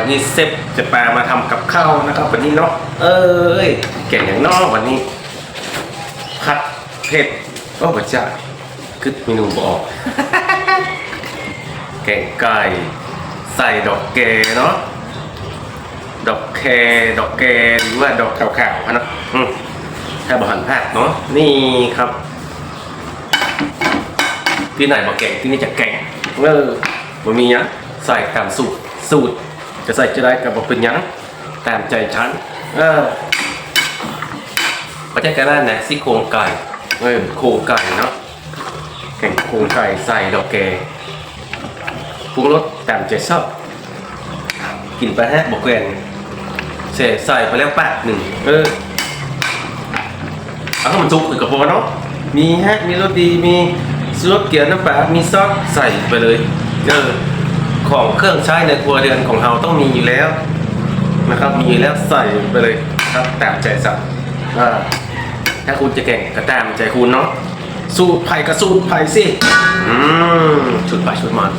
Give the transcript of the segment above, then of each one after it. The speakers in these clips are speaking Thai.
วันนี้เซฟจะแปลมาทำกับข้าวนะครับ วันนี้เนาะเอ้ยเก่งอย่างเนอกวันนี้ผัดเผ็ดโอ้พระเจ้าคือเมนูบออกแกงไก่ใส่ดอกเกเนาะดอกแคดอกแกหรือว่าดอกขาวๆนะอืมถ้าบะหันแพทย์เนาะนี่ครับที่ไหนบอกแกงที่นี่จะแกงเออมันมีหยังใส่ตามสูตรสูตร จะใส่จะได้กับบอกเป็นยังตามใจฉันเออประเทศกันนั่นนะซี่โครงไก่เออโครงไก่เนาะแกงโครงไก่ใส่ดอกแกปรุงรสตามใจชอบกินไปฮะบอกแกนเสใส่ไปแล้วแป๊บหนึ่งเออเอาให้มันจุกอีกกับพอเนาะมีฮะมีรสดีมีซอสเกี๊ยวน้ำปลามีซอสใส่ไปเลยเออ ของเครื่องใช้ในครัวเรือนของเราต้องมีอยู่แล้วนะครับ มีอยู่แล้วใส่ไปเลยครับตามใจสั่งอ่าถ้าคุณจะเก่งก็ตามใจคุณเนาะสูตรไผ่กับสูตรไผ่สิอืมชุดไผ่ชุดมัน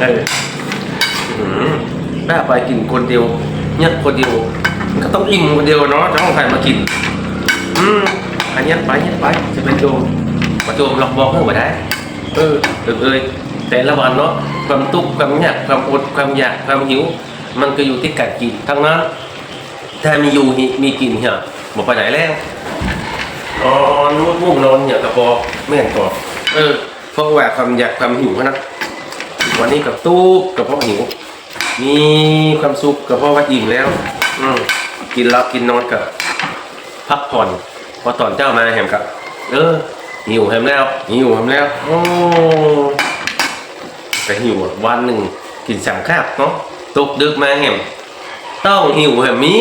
เอออืมถ้าไปกินคนเดียวเนี่ยคนเดียวก็ต้องอิ่มคนเดียวเนาะจะต้องใครมากิน อืมอันนี้ไปเนี้ยไปจะเป็นโจมประโจมหลอกบอกให้มาได้ เออเออเอย แต่ละวันเนาะความทุกข์ความยากความอดความอยากความหิว มันก็อยู่ที่การกินทั้งนั้นถ้ามีอยู่มีกินเหี่ยบอกไปไหนแล้วอ๋อนุ่มมุ่งนอนเนี่ยกระปอไม่เห็นก่อนเออเพราะว่าความอยากความหิวนะวันนี้กับตู้กับเพราะหิว มีความสุขกับเพราะว่าอิ่มแล้ว อืกินแล้วกินนอนกับพักผ่อนพอตอนเจ้ามาแหมกับ เออหิวแหมแล้วหิวแหมแล้ว โอ้ แต่หิวอะวันหนึ่งกินสามคาบเนาะตกดึกมาแหมต้องหิวแหมมี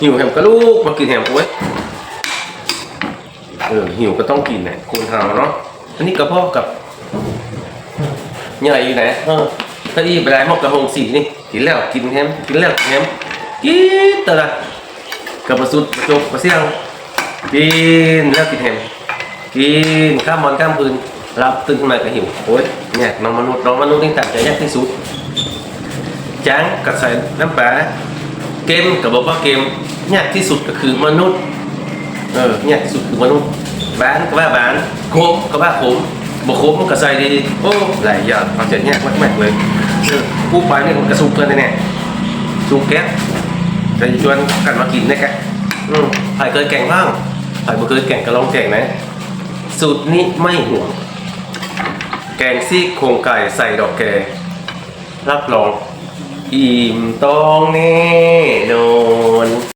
หิวแหมก็ลูกมากินแหมโอ้ยเออหิวก็ต้องกินแหละคนเราเนาะอันนี้กระเพาะกับใหญ่อยู่ไหนเออถ้าอีไปได้หมกกระหงสีนี่กินแล้วกินแฮมกินแล้วแฮมกินแต่ละกับประสุดประจบประเสี่ยงกินแล้วกินแฮมกินข้ามวันข้ามคืน รับตื่นขึ้นมาก็หิวโอ้ยเนี่ยน้องมนุษย์น้องมนุษย์นี่ตัดใจยากที่สุดจ้างกับใส่น้ำปลาเกมกับบอกว่าเกมยากที่สุดก็คือมนุษย์เออยากที่สุดคือมนุษย์บ้านก็ว่าบ้านโคมก็ว่าโคมบอกโคมก็ใส่ดีโอ้หลายอย่างเอาใจยากมากๆเลยเออผู้ไปเนี่ยมันกระสุกเกินเลยเนี่ยสุกแก๊สจะชวนกันมากินนะแกอืมใครเคยแกงบ้างใครบ่เคยแกงก็ลองแกงนะสูตรนี้ไม่ห่วง แกงซี่โครงไก่ใส่ดอกแกรับรอง อิ่มต้องแน่นอน